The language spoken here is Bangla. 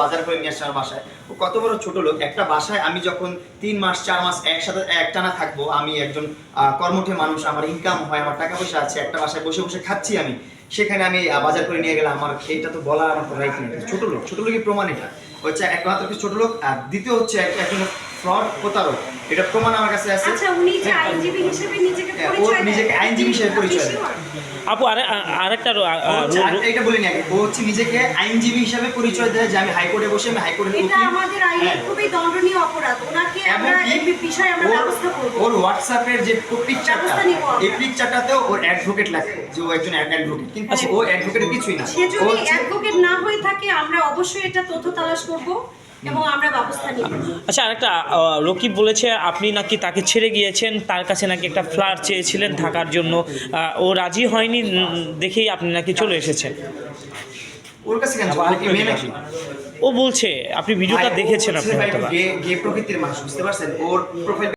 বাজার করে নিয়ে আসছে আমার বাসায়। ও কত বড় ছোট লোক। একটা বাসায় আমি যখন তিন মাস, চার মাস একসাথে একটানা থাকব, আমি একজন কর্মঠে মানুষ, আমার ইনকাম হয়, আমার টাকা পয়সা আছে, একটা বাসায় বসে বসে খাচ্ছি আমি। সেখানে আমি বাজার করে নিয়ে গেলাম। আমার এইটা তো বলা আমার রাইট নেই। ছোট লোক। ছোট লোকের প্রমাণ এটা। হচ্ছে একমাত্র কি ছোট লোক আর দ্বিতীয় হচ্ছে একজন ফ্রড প্রতারক এটা প্রমাণ আমার কাছে আছে আচ্ছা উনি যে হ্যাঁ। আইনজীবী হিসেবে নিজেকে হ্যাঁ, ও পরিচয় নিজেকে আইনজীবী হিসেবে পরিচয়। আপু আরে আরেকটা এটা বলিনি আগে ও হচ্ছে নিজেকে আইনজীবী হিসেবে পরিচয় দেয় যে আমি হাইকোর্টে বসে আমি হাইকোর্টে এটা আমাদের আইনে হ্যাঁ। খুবই দণ্ডনীয় অপরাধ ওনাকে আমরা বিষয়ে আমরা ব্যবস্থা করব। ওর হোয়াটসঅ্যাপের যে পিকচারটা। এই পিকচারটাতেও ওর অ্যাডভোকেট যে ও একজন অ্যাডভোকেট কিন্তু আচ্ছা। ও অ্যাডভোকেটের কিছুই না। সে যদি অ্যাডভোকেট না হয়ে থাকে আমরা অবশ্যই এটা তথ্য তালাশ করব এবং আমরা ব্যবস্থা নিব। আচ্ছা আরেকটা রকিব বলেছে আপনি নাকি তাকে ছেড়ে গিয়েছেন? তার কাছে নাকি একটা ফ্ল্যাট চেয়েছিলেন থাকার জন্য। ও রাজি হয়নি দেখেই আপনি নাকি চলে এসেছেন। ওর কাছে কেন ও বলছে আপনি ভিডিওটা দেখেছেন আপনি গে প্রকৃতির মানুষ বুঝতে পারছেন? ওর প্রোফাইল